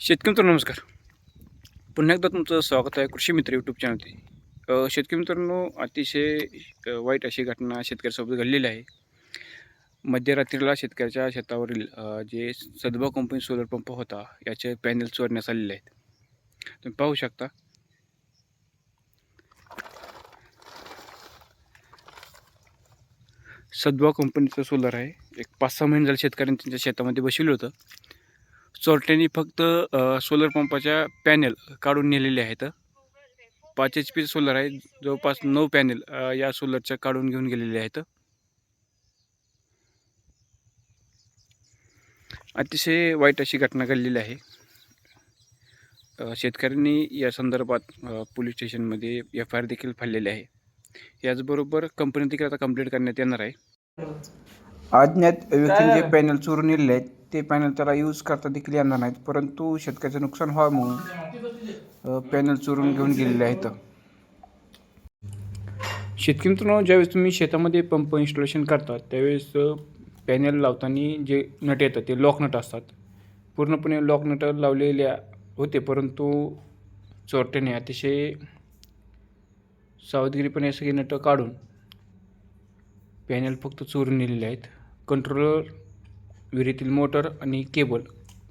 शेतकरी मित्रांनो नमस्कार. पुन्हा एकदा तुमचं स्वागत आहे कृषी मित्र यूट्यूब चॅनलवरती शेतकरी मित्रांनो अतिशय वाईट अशी घटना शेतकऱ्यासोबत घडलेली आहे. मध्यरात्रीला शेतकऱ्याच्या शेतावरील जे सदबा कंपनी सोलर पंप होता याचे पॅनल चोरण्यात आलेले आहेत. तुम्ही पाहू शकता. सदबा कंपनीचं सोलर आहे. एक पाच सहा महिने झाले शेतकऱ्यांनी त्यांच्या शेतामध्ये बसवलं होतं. चोरट्यांनी फक्त सोलर पंपाच्या पॅनल काढून नेलेले आहेत. पाच एच पी सोलर आहे. जवळपास नऊ पॅनल या सोलरच्या काढून घेऊन गेलेले आहेत. अतिशय वाईट अशी घटना घडलेली आहे. शेतकऱ्यांनी या संदर्भात पोलीस स्टेशनमध्ये एफ आय आर देखील फाडलेली आहे. याचबरोबर कंपनी देखील आता कंप्लेंट करण्यात येणार आहे. अज्ञात व्यक्तीने जे पॅनल चोरून नेलेले आहेत. ते पॅनल त्याला यूज करता देखील येणार नाहीत. परंतु शेतकऱ्याचं नुकसान व्हावं म्हणून पॅनल चोरून घेऊन गेलेले आहेत. शेतकरी मित्रांनो ज्यावेळेस तुम्ही शेतामध्ये पंप इन्स्टॉलेशन करता त्यावेळेस पॅनल लावताना जे नट येतात ते लॉक नट असतात. पूर्णपणे लॉक नट लावलेल्या होते परंतु चोरट्याने अतिशय सावधगिरीपणे सगळे नट काढून पॅनल फक्त चोरून नेलेले आहेत. कंट्रोलर विहिरीतील मोटर आणि केबल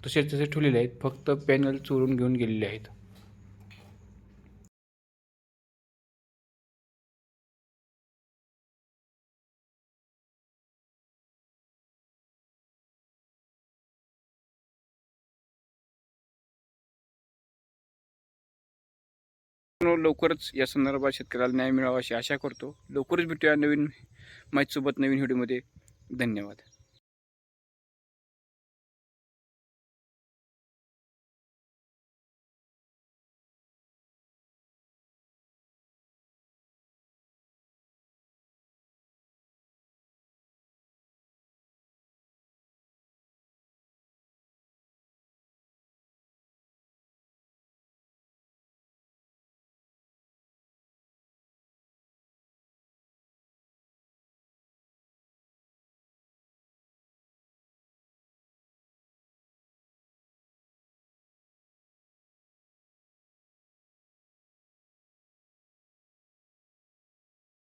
तसेच तसे ठेवलेले आहेत फक्त पॅनल चोरून घेऊन गेलेले आहेत. लवकरच या संदर्भात शेतकऱ्याला न्याय मिळावा अशी आशा करतो. लवकरच भेटूया नवीन माहितीसोबत नवीन व्हिडिओमध्ये. धन्यवाद.